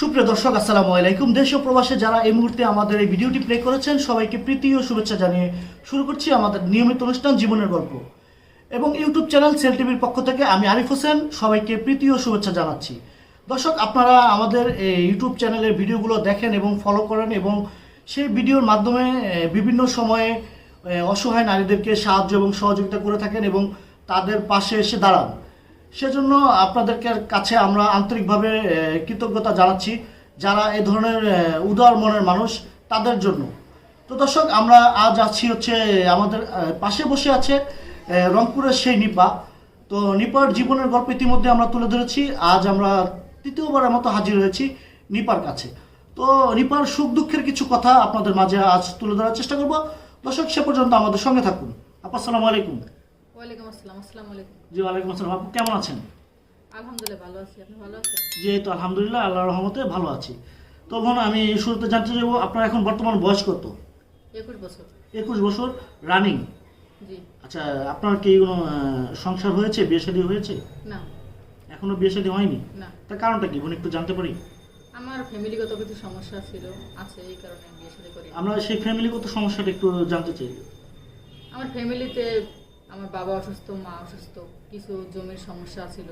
সুপ্রিয় দর্শক, আসসালামু আলাইকুম। দেশ ও প্রবাসে যারা এই মুহূর্তে আমাদের এই ভিডিওটি প্লে করেছেন, সবাইকে প্রীতি ও শুভেচ্ছা জানিয়ে শুরু করছি আমাদের নিয়মিত অনুষ্ঠান জীবনের গল্প। এবং ইউটিউব চ্যানেল সেল টিভির পক্ষ থেকে আমি আরিফ হোসেন সবাইকে প্রীতি ও শুভেচ্ছা জানাচ্ছি। দর্শক, আপনারা আমাদের এই ইউটিউব চ্যানেলের ভিডিওগুলো দেখেন এবং ফলো করেন এবং সেই ভিডিওর মাধ্যমে বিভিন্ন সময়ে অসহায় নারীদেরকে সাহায্য এবং সহযোগিতা করে থাকেন এবং তাদের পাশে এসে দাঁড়ান। সেজন্য আপনাদেরকে কাছে আমরা আন্তরিকভাবে কৃতজ্ঞতা জানাচ্ছি যারা এ ধরনের উদার মনের মানুষ তাদের জন্য। তো দর্শক, আমরা আজ আছি হচ্ছে আমাদের পাশে বসে আছে রংপুরের সেই নিপা। তো নিপার জীবনের গল্প ইতিমধ্যে আমরা তুলে ধরেছি। আজ আমরা তৃতীয়বারের মতো হাজির হয়েছি নিপার কাছে। তো নিপার সুখ দুঃখের কিছু কথা আপনাদের মাঝে আজ তুলে ধরার চেষ্টা করব। দর্শক, সে পর্যন্ত আমাদের সঙ্গে থাকুন। আপা আলাইকুম। ওয়ালাইকুম আসসালাম আসসালামু আলাইকুম। জি ওয়ালাইকুম আসসালাম। আপু কেমন আছেন? আলহামদুলিল্লাহ ভালো আছি আপনি ভালো আছেন? জি তো আলহামদুলিল্লাহ আল্লাহর রহমতে ভালো আছি। তো বোন আমি শুরুতে জানতে চাইব আপনার এখন বর্তমান বয়স কত? একুশ বছর। একুশ বছর রানিং? জি। আচ্ছা আপনার কি কোনো সংসার হয়েছে বিয়ে শাদী হয়েছে? না। এখনও বিয়ে শাদী হয়নি? না। তার কারণটা কি বোন একটু জানতে পারি? আমার ফ্যামিলিগত কিছু সমস্যা ছিল আছে এই কারণে আমি বিয়ে শাদী করি আমরা সেই ফ্যামিলিগত সমস্যাটা একটু জানতে চাই। আমার ফ্যামিলিতে আমার বাবা অসুস্থ মা অসুস্থ কিছু জমির সমস্যা ছিল।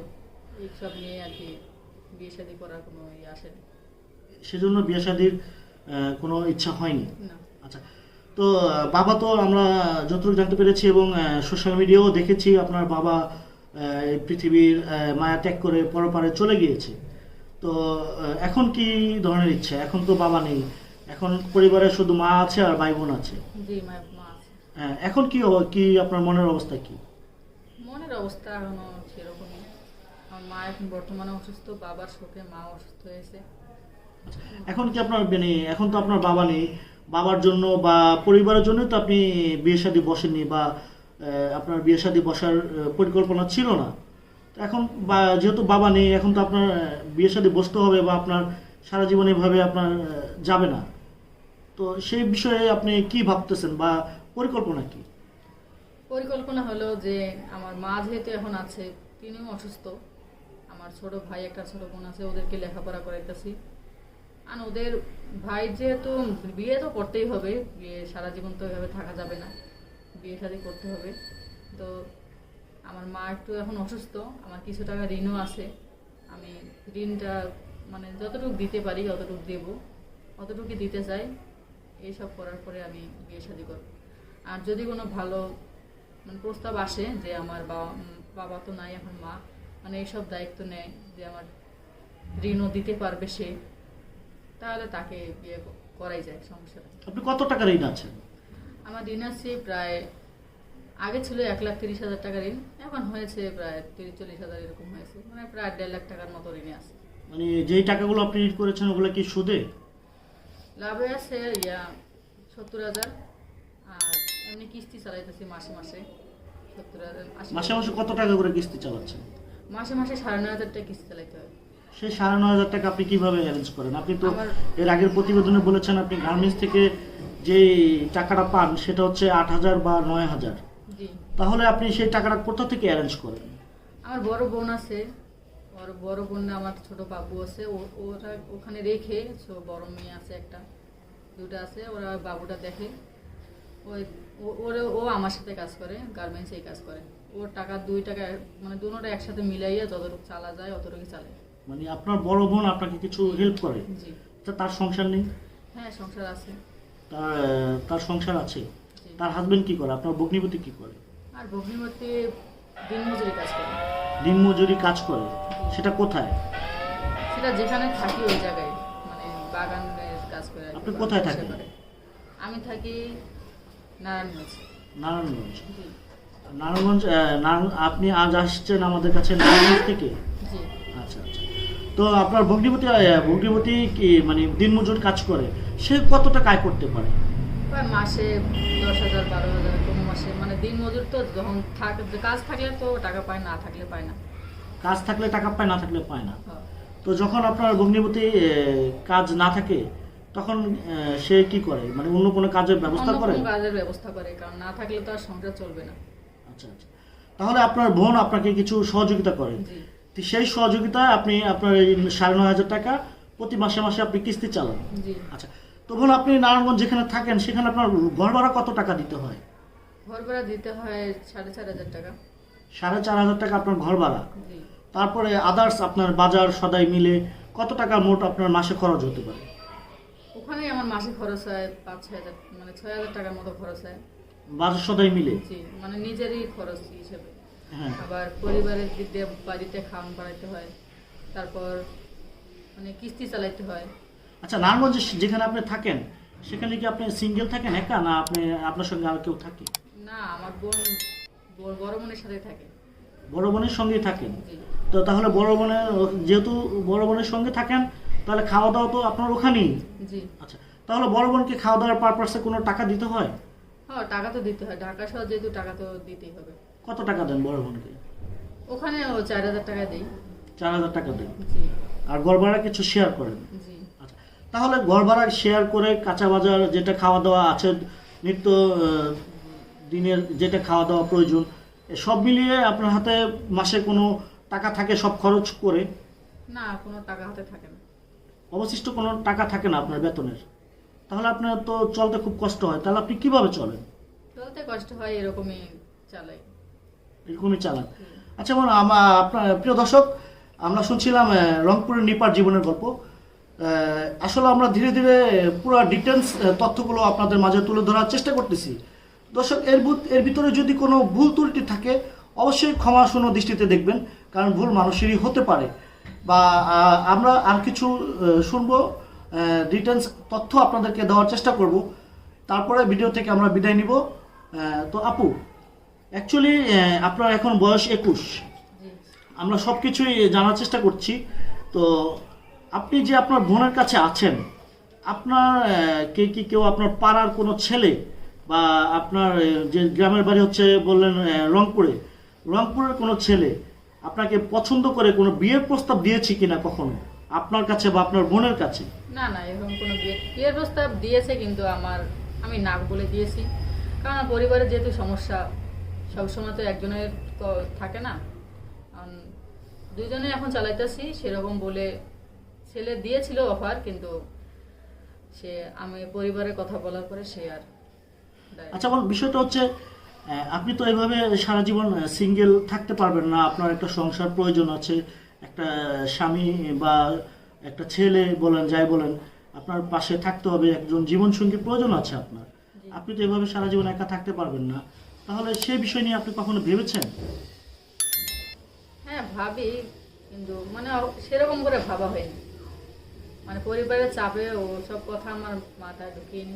এইসব নিয়ে আর কি বিয়ে শাদী করার কোনো ইয়ে আসেনি সেজন্য বিয়ে শাদীর কোনো ইচ্ছা হয়নি? না। আচ্ছা তো বাবা তো আমরা যতটুকু জানতে পেরেছি এবং সোশ্যাল মিডিয়াও দেখেছি আপনার বাবা এই পৃথিবীর মায়া ত্যাগ করে পরপারে চলে গিয়েছে। তো এখন কি ধরনের ইচ্ছা? এখন তো বাবা নেই। এখন পরিবারে শুধু মা আছে আর ভাই বোন আছে। জি এখন কি কি আপনার মনের অবস্থা কি? মনের অবস্থা এখনও সেরকমই। আমার মা এখন বর্তমানে অসুস্থ বাবার শোকে মা অসুস্থ হয়েছে। এখন কি আপনার মানে এখন তো আপনার বাবা নেই। বাবার জন্য বা পরিবারের জন্য তো আপনি বিয়ে শাদী বসেননি বা আপনার বিয়ে শাদী বসার পরিকল্পনা ছিল না। তো এখন বা যেহেতু বাবা নেই এখন তো আপনার বিয়ে শাদী বসতে হবে বা আপনার সারা জীবন এভাবে আপনার যাবে না। তো সেই বিষয়ে আপনি কি ভাবতেছেন বা পরিকল্পনা কি? পরিকল্পনা হলো যে আমার মা যেহেতু এখন আছে, তিনিও অসুস্থ। আমার ছোট ভাই, একটা ছোট বোন আছে, ওদেরকে লেখাপড়া করাইতেছি। আর ওদের ভাই যেহেতু বিয়ে তো করতেই হবে, বিয়ে সারা জীবন তো এভাবে থাকা যাবে না। বিয়ে শাদী করতে হবে। তো আমার মা একটু এখন অসুস্থ, আমার কিছু টাকা ঋণও আছে। আমি ঋণটা মানে যতটুকু দিতে পারি, অতটুকু দেবো। অতটুকু দিতে চাই। এইসব করার পরে আমি বিয়ে শাদী করব। আর যদি কোনো ভালো মানে প্রস্তাব আসে যে আমার বাবা বাবা তো নাই এখন মা মানে এইসব দায়িত্ব নেয় যে আমার ঋণও দিতে পারবে সে তাহলে তাকে বিয়ে করাই যায় সমস্যা আপনি কত টাকা ঋণ আছেন? আমার ঋণ আছে প্রায় আগে ছিল এক লাখ তিরিশ হাজার টাকা ঋণ এখন হয়েছে প্রায় তিরিশ চল্লিশ হাজার এরকম হয়েছে মানে প্রায় দেড় লাখ টাকার মতো ঋণে আছে। মানে যেই টাকাগুলো আপনি ঋণ করেছেন ওগুলো কি সুদে? লাভে আছে ইয়া সত্তর হাজার এমনি কিস্তি চালাইতেছি মাসে মাসে সত্তর মাসে মাসে কত টাকা করে কিস্তি চালাচ্ছেন? মাসে মাসে সাড়ে নয় হাজার টাকা কিস্তি চালাইতে হয়। সেই সাড়ে নয় হাজার টাকা আপনি কীভাবে অ্যারেঞ্জ করেন? আপনি তো এর আগের প্রতিবেদনে বলেছেন আপনি গার্মেন্টস থেকে যে টাকাটা পান সেটা হচ্ছে আট হাজার বা নয় হাজার। জি। তাহলে আপনি সেই টাকাটা কোথা থেকে অ্যারেঞ্জ করেন? আমার বড় বোন আছে ওর বড় বোন আমার ছোট বাবু আছে ও- ওরা ওখানে রেখে বড় মেয়ে আছে একটা দুটো আছে ওরা বাবুটা দেখে ওই ওরে ও আমার সাথে কাজ করে গার্মেন্টসেই কাজ করে। ওর টাকা দুই টাকা মানে দুটোটা একসাথে মিলাইয়া যতটুকু চালা যায় অতটুকু চালে। মানে আপনার বড় বোন আপনাকে কিছু হেল্প করে? জি। তা তার সংসার নেই? হ্যাঁ সংসার আছে। তার তার সংসার আছে? তার হাজবেন্ড কি করে? আপনার ভগ্নিপতি কি করে? আর ভগ্নিমূর্তি দিনমজুরি কাজ করে। দিন মজুরি কাজ করে? সেটা কোথায়? সেটা যেখানে থাকি ওই জায়গায় মানে বাগানের কাজ করে আপনি কোথায় থাকেন? আমি থাকি নারায়ণগঞ্জ। নারায়ণগঞ্জ? নারায়ণগঞ্জ নারায়ণ- আপনি আজ আসছেন আমাদের কাছে নারায়ণগঞ্জ থেকে? আচ্ছা আচ্ছা। তো আপনার ভগ্নিপতি ভগ্নিপতি কি মানে দিনমজুর কাজ করে সে কত টাকা আয় করতে পারে? মাসে দশ হাজার বারো হাজার কোনো মাসে। মানে দিন মজুর তো যখন থাক কাজ থাকলে তো টাকা পায় না থাকলে পায় না। কাজ থাকলে টাকা পায় না থাকলে পায় না। হ্যাঁ। তো যখন আপনার ভগ্নিপতি কাজ না থাকে তখন সে কি করে? মানে অন্য কোনো কাজের ব্যবস্থা করে? কাজের ব্যবস্থা করে কারণ না থাকলে তো আর সংসার চলবে না। আচ্ছা আচ্ছা। তাহলে আপনার বোন আপনাকে কিছু সহযোগিতা করে। সেই সহযোগিতায় আপনি আপনার এই সাড়ে নয় হাজার টাকা প্রতি মাসে মাসে আপনি কিস্তি চালান। আচ্ছা তো বোন আপনি নারায়ণগঞ্জ যেখানে থাকেন সেখানে আপনার ঘর ভাড়া কত টাকা দিতে হয়? ঘর ভাড়া দিতে হয় সাড়ে চার হাজার টাকা। সাড়ে চার হাজার টাকা আপনার ঘর ভাড়া তারপরে আদার্স আপনার বাজার সদাই মিলে কত টাকা মোট আপনার মাসে খরচ হতে পারে? ওখানে আমার মাসে খরচ হয় পাঁচ ছয় হাজার মানে ছয় হাজার টাকার মতো খরচ হয়। বাজার সদাই মিলে? জি মানে নিজেরই খরচ হিসেবে। হ্যাঁ। আবার পরিবারের দিক দিয়ে বাড়িতে খাওয়ান বাড়াইতে হয় তারপর মানে কিস্তি চালাইতে হয়। আচ্ছা নারায়ণগঞ্জে যেখানে আপনি থাকেন সেখানে কি আপনি সিঙ্গেল থাকেন একা না আপনি আপনার সঙ্গে আর কেউ থাকে? না আমার বোন বড় বোনের সাথে থাকে। বড় বোনের সঙ্গেই থাকেন? তো তাহলে বড় বোনের যেহেতু বড় বোনের সঙ্গে থাকেন তাহলে খাওয়া দাওয়া তো আপনার ওখানেই? জি। আচ্ছা তাহলে বড় বোনকে খাওয়া দাওয়ার পারপাসে কোনো টাকা দিতে হয়? হ্যাঁ টাকা তো দিতে হয়। ঢাকা শহর যেহেতু টাকা তো দিতেই হবে। কত টাকা দেন বড় বোনকে? ওখানে ও চার হাজার টাকা দিই। চার হাজার টাকা দেন? জি। আর ঘর ভাড়া কিছু শেয়ার করেন? জি। আচ্ছা তাহলে ঘর ভাড়া শেয়ার করে কাঁচা বাজার যেটা খাওয়া দাওয়া আছে নিত্য দিনের যেটা খাওয়া দাওয়া প্রয়োজন সব মিলিয়ে আপনার হাতে মাসে কোনো টাকা থাকে সব খরচ করে? না কোনো টাকা হাতে থাকে না। অবশিষ্ট কোনো টাকা থাকে না আপনার বেতনের। তাহলে আপনার তো চলতে খুব কষ্ট হয়। তাহলে আপনি কীভাবে চলেন? চলতে কষ্ট হয় এরকমই চালাই। এরকমই চালান। আচ্ছা বলুন আমার আপনার প্রিয় দর্শক আমরা শুনছিলাম রংপুরের নিপার জীবনের গল্প। আসলে আমরা ধীরে ধীরে পুরো ডিটেলস তথ্যগুলো আপনাদের মাঝে তুলে ধরার চেষ্টা করতেছি। দর্শক এর এর ভিতরে যদি কোনো ভুল ত্রুটি থাকে অবশ্যই ক্ষমা শূন্য দৃষ্টিতে দেখবেন কারণ ভুল মানুষেরই হতে পারে। বা আমরা আর কিছু শুনব ডিটেলস তথ্য আপনাদেরকে দেওয়ার চেষ্টা করব। তারপরে ভিডিও থেকে আমরা বিদায় নিব। তো আপু অ্যাকচুয়ালি আপনার এখন বয়স একুশ। আমরা সব কিছুই জানার চেষ্টা করছি। তো আপনি যে আপনার বোনের কাছে আছেন আপনার কে কি কেউ আপনার পাড়ার কোনো ছেলে বা আপনার যে গ্রামের বাড়ি হচ্ছে বললেন রংপুরে রংপুরের কোনো ছেলে আপনাকে পছন্দ করে কোনো বিয়ের প্রস্তাব দিয়েছে কিনা কখনো? আপনার কাছে বা আপনার বোনের কাছে? না না এরকম কোনো বিয়ে বিয়ের প্রস্তাব দিয়েছে কিন্তু আমার আমি না বলে দিয়েছি। কারণ আমার পরিবারের যেহেতু সমস্যা সবসময় তো একজনের তো থাকে না। দুইজনে এখন চালাইতেছি সেরকম বলে ছেলে দিয়েছিল অফার কিন্তু সে আমি পরিবারের কথা বলার পরে সে আর আচ্ছা বল বিষয়টা হচ্ছে আপনি তো এইভাবে সারা জীবন সিঙ্গেল থাকতে পারবেন না। আপনার একটা সংসার প্রয়োজন আছে। একটা স্বামী বা একটা ছেলে বলেন যাই বলেন আপনার পাশে থাকতে হবে। একজন জীবনসঙ্গী প্রয়োজন আছে আপনার। আপনি তো এভাবে সারা জীবন একা থাকতে পারবেন না। তাহলে সেই বিষয় নিয়ে আপনি কখনো ভেবেছেন? হ্যাঁ ভাবি কিন্তু মানে সেরকম করে ভাবা হয়নি। মানে পরিবারের চাপে ও সব কথা আমার মাথায় ঢুকিয়ে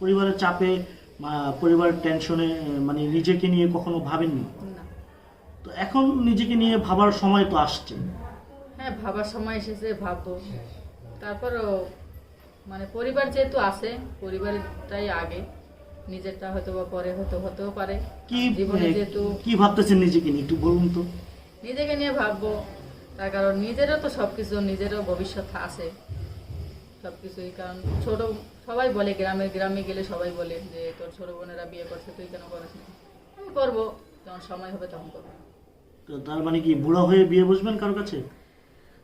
পরিবারের চাপে বা পরিবারের টেনশনে মানে নিজেকে নিয়ে কখনো ভাবেননি? না। তো এখন নিজেকে নিয়ে ভাবার সময় তো আসছে। হ্যাঁ ভাবার সময় এসেছে ভাববো। তারপরও মানে পরিবার যেহেতু আছে পরিবারটাই আগে। নিজেরটা হয়তো বা পরে হতে হতেও পারে। কি জীবনে যেহেতু কি ভাবতেছেন নিজেকে নিয়ে একটু বলুন তো। নিজেকে নিয়ে ভাববো। তার কারণ নিজেরও তো সব কিছু নিজেরও ভবিষ্যৎ আছে। সব কিছুই কারণ ছোট সবাই বলে গ্রামে গ্রামে গেলে সবাই বলে যে তোর ছোট বোনেরা বিয়ে করছে তুই কেন করিস না? আমি করব যখন সময় হবে তখন করব। তো তার মানে কি বুড়া হয়ে বিয়ে বসবেন কারও কাছে?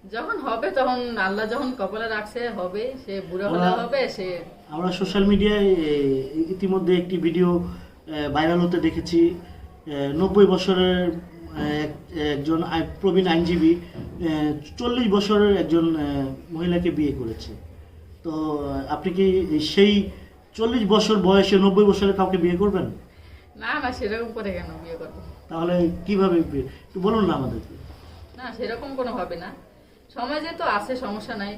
যখন হবে তখন আল্লাহ যখন কপালে রাখছে হবে সে বুড়ো হলে হবে সে আমরা সোশ্যাল মিডিয়ায় ইতিমধ্যে একটি ভিডিও ভাইরাল হতে দেখেছি। নব্বই বছরের একজন প্রবীণ আইনজীবী চল্লিশ বছরের একজন মহিলাকে বিয়ে করেছে। তো আপনি কি সেই চল্লিশ বছর বয়সে নব্বই বছরে কাউকে বিয়ে করবেন? না না সেরকম করে কেন বিয়ে করব? তাহলে কীভাবে একটু বলুন না আমাদেরকে না সেরকম কোনো হবে না। সময় যেহেতু আছে সমস্যা নাই।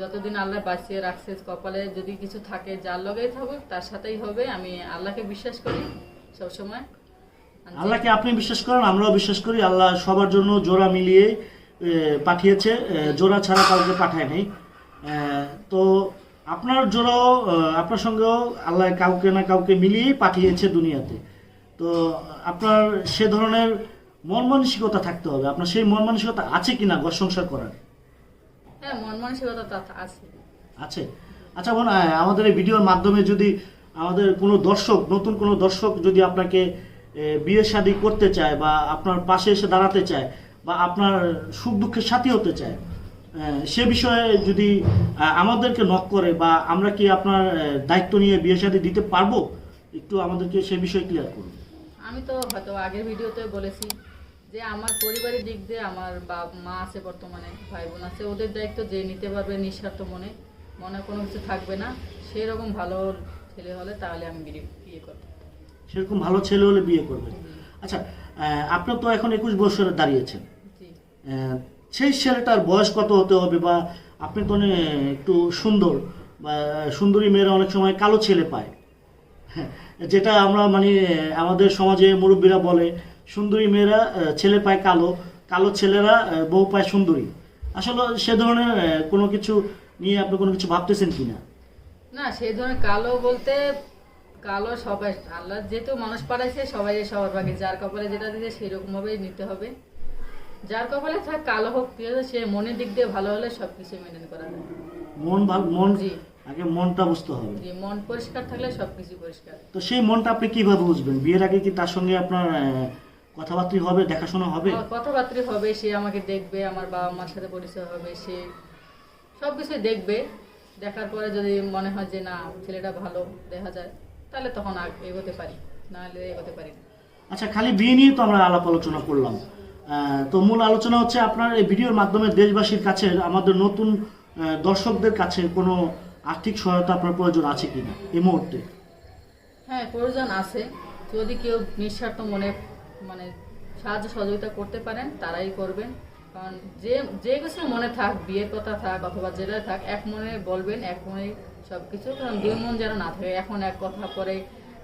যতদিন আল্লাহ বাঁচিয়ে রাখছে কপালে যদি কিছু থাকে যার লগেই থাকুক তার সাথেই হবে। আমি আল্লাহকে বিশ্বাস করি সবসময়। আল্লাহকে আপনি বিশ্বাস করেন আমরাও বিশ্বাস করি। আল্লাহ সবার জন্য জোড়া মিলিয়ে পাঠিয়েছে। জোড়া ছাড়া কাউকে পাঠায় নাই তো আপনার এ, আপনার সঙ্গেও আল্লাহ কাউকে না কাউকে মিলিয়েই পাঠিয়েছে দুনিয়াতে। তো আপনার সে ধরনের মন মানসিকতা থাকতে হবে। আপনার সেই মন মানসিকতা আছে কিনা ঘর সংসার করার? হ্যাঁ মন মানসিকতা আছে। আছে? আচ্ছা বোন আমাদের এই ভিডিওর মাধ্যমে যদি আমাদের কোনো দর্শক নতুন কোনো দর্শক যদি আপনাকে বিয়ে শাদী করতে চায় বা আপনার পাশে এসে দাঁড়াতে চায় বা আপনার সুখ দুঃখের সাথী হতে চায় সে বিষয়ে যদি আমাদেরকে নক করে বা আমরা কি আপনার দায়িত্ব নিয়ে বিয়ে সাথে দিতে পারব? একটু আমাদেরকে সে বিষয়ে ক্লিয়ার করুন। আমি তো হয়তো আগের ভিডিওতে বলেছি যে আমার পরিবারের দিক দিয়ে আমার বাপ মা আছে বর্তমানে ভাই বোন আছে ওদের দায়িত্ব যে নিতে পারবে নিঃস্বার্থ মনে মনে কোনো কিছু থাকবে না। সেই রকম ভালো ছেলে হলে তাহলে আমি বিয়ে করব। সেরকম ভালো ছেলে হলে বিয়ে করবেন। আচ্ছা আপনার তো এখন একুশ বছরে দাঁড়িয়েছেন। সেই ছেলেটার বয়স কত হতে হবে বা আপনি তো একটু সুন্দর বা সুন্দরী মেয়েরা অনেক সময় কালো ছেলে পায়। হ্যাঁ, যেটা আমরা মানে আমাদের সমাজে মুরব্বীরা বলে সুন্দরী মেয়েরা ছেলে পায় কালো কালো ছেলেরা বউ পায় সুন্দরী। আসলে সে ধরনের কোনো কিছু নিয়ে আপনি কোনো কিছু ভাবতেছেন কি না না সেই ধরনের কালো বলতে কালো সবাই আল্লাহ যেহেতু মানুষ পাঠাইছে সবাই সবার ভাগে যার কপালে যেটা দিয়েছে সেরকমভাবেই নিতে হবে। যার কপালে থাক কালো হোক সে মনের দিক দিয়ে ভালো হলে সব কিছু মেনটেন করা যায়। মন মন জি। আগে মনটা বুঝতে হবে। যে মন পরিষ্কার থাকলে সব কিছু পরিষ্কার। তো সেই মনটা আপনি কীভাবে বুঝবেন? বিয়ের আগে কি তার সঙ্গে আপনার কথাবার্তা হবে দেখাশোনা হবে? কথাবার্তা হবে সে আমাকে দেখবে আমার বাবা মার সাথে পরিচয় হবে সে সব কিছু দেখবে। দেখার পরে যদি মনে হয় যে না ছেলেটা ভালো দেখা যায় তাহলে তখন আগ- এগোতে পারি নাহলে এগোতে পারি না। আচ্ছা খালি বিয়ে নিয়ে তো আমরা আলাপ আলোচনা করলাম। তো মূল আলোচনা হচ্ছে আপনার এই ভিডিওর মাধ্যমে দেশবাসীর কাছে, আমাদের নতুন দর্শকদের কাছে কোনো আর্থিক সহায়তা আপনার প্রয়োজন আছে কিনা এই মুহূর্তে? হ্যাঁ প্রয়োজন আছে। যদি কেউ নিঃস্বার্থ মনে মানে সাহায্য সহযোগিতা করতে পারেন, তারাই করবেন। কারণ যে যে কিছু মনে থাক, বিয়ের কথা থাক অথবা যেটা থাক, এক মনে বলবেন, এক মনে সব কিছু কারণ দুই মন যেন না থাকে, এখন এক কথা পরে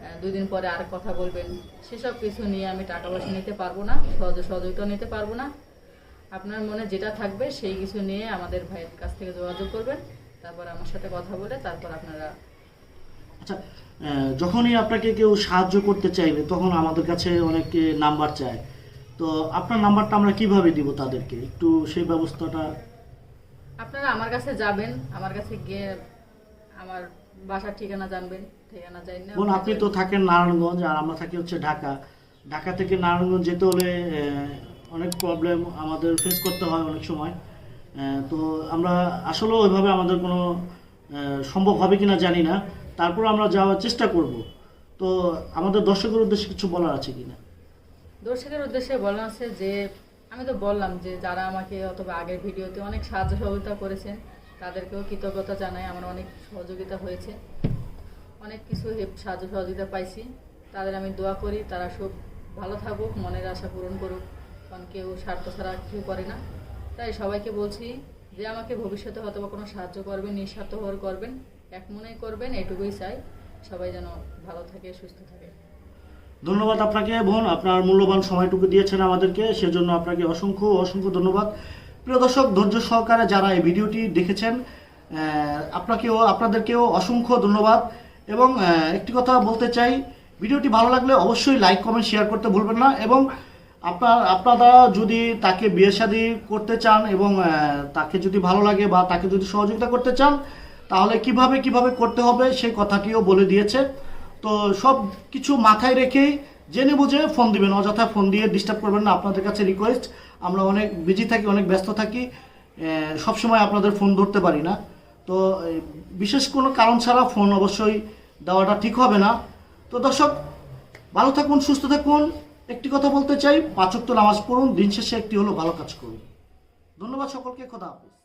আহ, দুই দিন পরে আর কথা বলবেন। সেসব কিছু নিয়ে আমি টাকা পয়সা নিতে পারব না সহজ সহযোগিতা নিতে পারব না। আপনার মনে যেটা থাকবে সেই কিছু নিয়ে আমাদের ভাইয়ের কাছ থেকে যোগাযোগ করবেন। তারপর আমার সাথে কথা বলে তারপর আপনারা আচ্ছা যখনই আপনাকে কেউ সাহায্য করতে চাইবে তখন আমাদের কাছে অনেকে নাম্বার চায়। তো আপনার নাম্বারটা আমরা কীভাবে দিব তাদেরকে? একটু সেই ব্যবস্থাটা আপনারা আমার কাছে যাবেন আমার কাছে গিয়ে আমার বাসার ঠিকানা জানবেন। বোন আপনি তো থাকেন নারায়ণগঞ্জ আর আমরা থাকি হচ্ছে ঢাকা। ঢাকা থেকে নারায়ণগঞ্জ যেতে হলে অনেক প্রবলেম আমাদের ফেস করতে হয় অনেক সময়। তো আমরা আসলে ওইভাবে আমাদের কোনো সম্ভব হবে কিনা জানি না। তারপর আমরা যাওয়ার চেষ্টা করব। তো আমাদের দর্শকের উদ্দেশ্যে কিছু বলার আছে কিনা? দর্শকের উদ্দেশ্যে বলা আছে যে আমি তো বললাম যে যারা আমাকে অথবা আগের ভিডিওতে অনেক সাহায্য সহযোগিতা করেছেন তাদেরকেও কৃতজ্ঞতা জানাই। আমার অনেক সহযোগিতা হয়েছে। অনেক কিছু সাহায্য সহযোগিতা পাইছি। তাদের আমি দোয়া করি, তারা সব ভালো থাকুক, মনের আশা পূরণ করুক। কারণ কেউ স্বার্থ ছাড়া কেউ করে না। তাই সবাইকে বলছি যে আমাকে ভবিষ্যতে হয়তো কোনো সাহায্য করবেন, নিঃস্বার্থ হওয়ার করবেন, এক মনেই করবেন, এটুকুই চাই। সবাই যেন ভালো থাকে, সুস্থ থাকে। ধন্যবাদ আপনাকে, বোন। আপনার মূল্যবান সময়টুকু দিয়েছেন আমাদেরকে। সেজন্য আপনাকে অসংখ্য অসংখ্য ধন্যবাদ। প্রিয় দর্শক, ধৈর্য সহকারে যারা এই ভিডিওটি দেখেছেন আপনাকেও, আপনাদেরকেও অসংখ্য ধন্যবাদ। এবং একটি কথা বলতে চাই, ভিডিওটি ভালো লাগলে অবশ্যই লাইক, কমেন্ট, শেয়ার করতে ভুলবেন না এবং আপনার, আপনারা যদি তাকে বিয়ে শাদী করতে চান এবং তাকে যদি ভালো লাগে বা তাকে যদি সহযোগিতা করতে চান, তাহলে কীভাবে কীভাবে করতে হবে সেই কথাটিও বলে দিয়েছে। তো সব কিছু মাথায় রেখেই জেনে বুঝে ফোন দিবেন, অযথা ফোন দিয়ে ডিস্টার্ব করবেন না আপনাদের কাছে রিকোয়েস্ট আমরা অনেক বিজি থাকি, অনেক ব্যস্ত থাকি সবসময় আপনাদের ফোন ধরতে পারি না। তো বিশেষ কোনো কারণ ছাড়া ফোন অবশ্যই দেওয়াটা ঠিক হবে না। তো দর্শক, ভালো থাকুন, সুস্থ থাকুন। একটি কথা বলতে চাই পাঁচক তো নামাজ পড়ুন, দিন শেষে একটি হলো ভালো কাজ করুন। ধন্যবাদ সকলকে, খোদা হাফিজ।